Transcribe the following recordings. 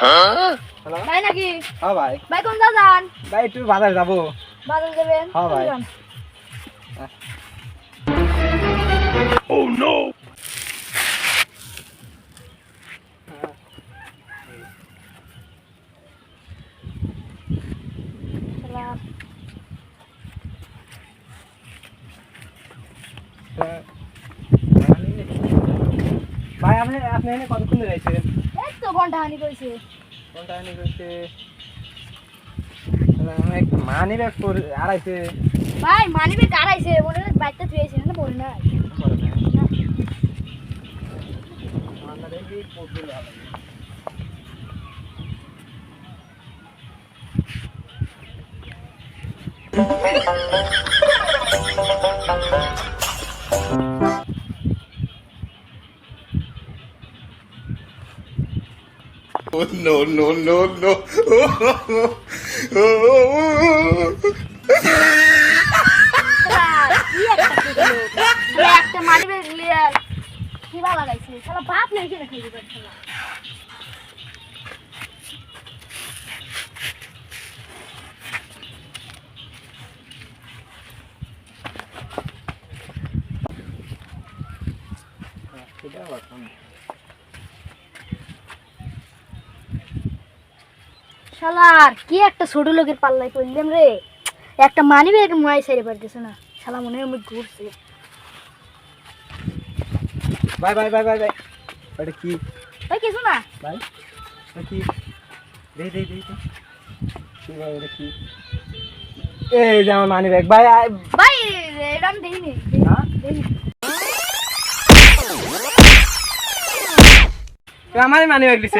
Hello ভাই নাকি হ্যাঁ ভাই ভাই কোন যান ভাই একটু বাজার যাব বাজার দেবেন হ্যাঁ ভাই। যান। শালা, ভাই আপনি আপনি এনে কতক্ষণ রয়েছেন এই তো ঘণ্টা হানি কইছে। কোনটা এনে রয়েছে মানি ব্যাগ আড়াইছে ভাই মানিবে কারাইছে মনে হয় বাইকটা থুয়েছে না পড়ে না। Oh, no, no, no, no. ছোট লোক। শালা, একটা মানিবে লিয়ে কিবা লাগাইছে শালা বাপ নাই কেন শালা শালার কি একটা ছোট লোকের পাল্লায় পড়লাম রে? একটা মানি ব্যাগ মাই সাইরে পারতেছে না। শালা মনে হয় মুখ ঘুরছে। ভাই ভাই ভাই ভাই ভাই। ওটা কি? ওই কিছু না। ভাই ওটা কি? দে দে দে। কি ভাই ওটা কি? এই যে আমার মানি ব্যাগ ভাই ভাই এটা আমি দেখিনি হ্যাঁ? দেখিনি আমারই মানি ব্যাগ দিছে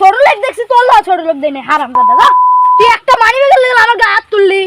ছোট লোক দেখছি, তোর ছোট লোক দেয়নি হারাম দাদা তুই একটা মানি ব্যাগ আমার গা হাত তুললি।